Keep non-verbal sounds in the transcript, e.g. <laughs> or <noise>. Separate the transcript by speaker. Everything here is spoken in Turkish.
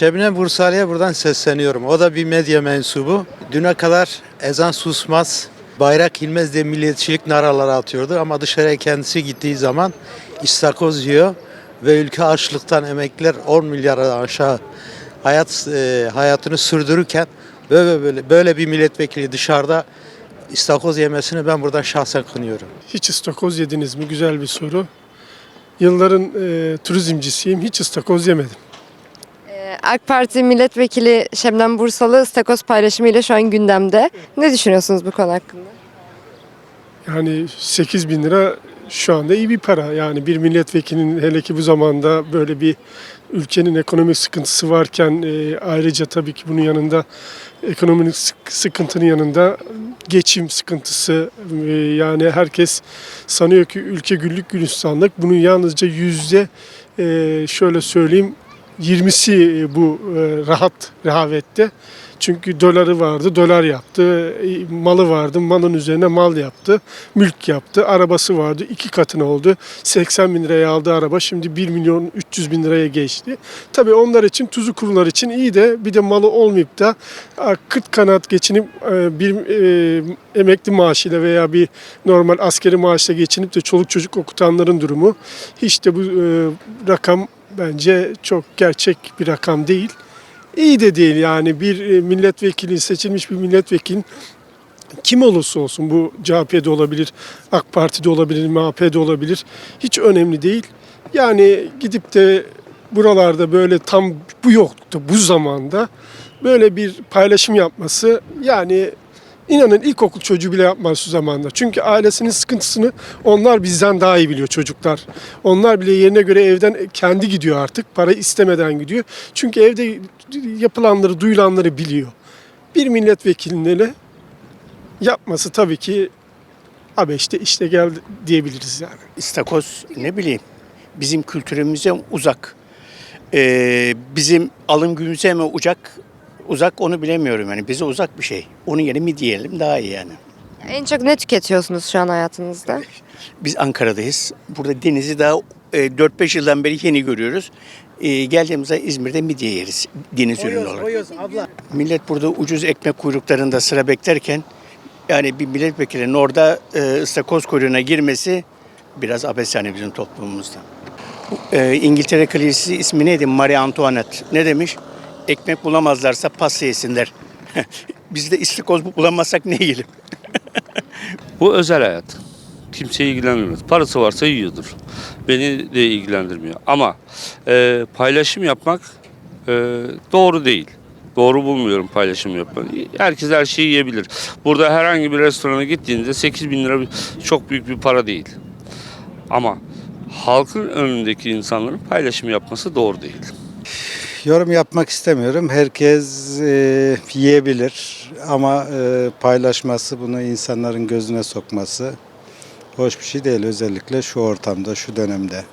Speaker 1: Şebnem Bursali'ye buradan sesleniyorum. O da bir medya mensubu. Düne kadar ezan susmaz, bayrak inmez diye milliyetçilik naraları atıyordu. Ama dışarıya kendisi gittiği zaman istakoz yiyor ve ülke açlıktan emekliler 10 milyara aşağı hayat e, hayatını sürdürürken böyle böyle böyle bir milletvekili dışarıda istakoz yemesini ben buradan şahsen kınıyorum.
Speaker 2: Hiç istakoz yediniz mi? Güzel bir soru. Yılların e, turizmcisiyim. Hiç istakoz yemedim.
Speaker 3: AK Parti milletvekili Şebnem Bursalı istakoz paylaşımıyla şu an gündemde. Ne düşünüyorsunuz bu konu hakkında?
Speaker 2: Yani 8 bin lira şu anda iyi bir para. Yani bir milletvekilinin hele ki bu zamanda böyle bir ülkenin ekonomik sıkıntısı varken e, ayrıca tabii ki bunun yanında ekonomik sık- sıkıntının yanında geçim sıkıntısı e, yani herkes sanıyor ki ülke güllük gülistanlık. Bunun yalnızca yüzde e, şöyle söyleyeyim 20'si bu e, rahat rehavette. Çünkü doları vardı, dolar yaptı. E, Malı vardı, malın üzerine mal yaptı. Mülk yaptı. Arabası vardı, iki katına oldu. 80 bin liraya aldığı araba şimdi 1 milyon 300 bin liraya geçti. Tabii onlar için, tuzu kurular için iyi de bir de malı olmayıp da a, kıt kanat geçinip e, bir e, emekli maaşıyla veya bir normal askeri maaşla geçinip de çoluk çocuk okutanların durumu hiç de bu e, rakam bence çok gerçek bir rakam değil. İyi de değil yani bir e, milletvekili seçilmiş bir milletvekilin kim olursa olsun bu CHP'de olabilir, AK Parti'de olabilir, MHP'de olabilir hiç önemli değil. Yani gidip de buralarda böyle tam bu yoktu bu zamanda böyle bir paylaşım yapması yani inanın ilkokul çocuğu bile yapmaz şu zamanda. Çünkü ailesinin sıkıntısını onlar bizden daha iyi biliyor çocuklar. Onlar bile yerine göre evden kendi gidiyor artık. Para istemeden gidiyor. Çünkü evde yapılanları, duyulanları biliyor. Bir milletvekilinin hele yapması tabii ki abi işte işte geldi diyebiliriz yani.
Speaker 4: İstakoz ne bileyim bizim kültürümüze uzak. Ee, bizim alım gücümüze mi uzak uzak onu bilemiyorum yani bize uzak bir şey. Onun yerine mi diyelim daha iyi yani.
Speaker 3: En çok ne tüketiyorsunuz şu an hayatınızda?
Speaker 4: Biz Ankara'dayız. Burada denizi daha e, 4-5 yıldan beri yeni görüyoruz. E, geldiğimizde İzmir'de midye yeriz deniz ürünü olarak. Millet burada ucuz ekmek kuyruklarında sıra beklerken yani bir milletvekilinin orada e, ıstakoz kuyruğuna girmesi biraz abes yani bizim toplumumuzda. E, İngiltere Kraliçesi ismi neydi? Marie Antoinette. Ne demiş? Ekmek bulamazlarsa pasta yesinler. <laughs> Biz de istakoz bulamazsak ne yiyelim? <laughs>
Speaker 5: Bu özel hayat. Kimseyi ilgilendirmez. Parası varsa yiyordur. Beni de ilgilendirmiyor. Ama e, paylaşım yapmak e, doğru değil. Doğru bulmuyorum paylaşım yapmayı. Herkes her şeyi yiyebilir. Burada herhangi bir restorana gittiğinde 8 bin lira çok büyük bir para değil. Ama halkın önündeki insanların paylaşım yapması doğru değil.
Speaker 1: Yorum yapmak istemiyorum. Herkes e, yiyebilir ama e, paylaşması, bunu insanların gözüne sokması hoş bir şey değil. Özellikle şu ortamda, şu dönemde.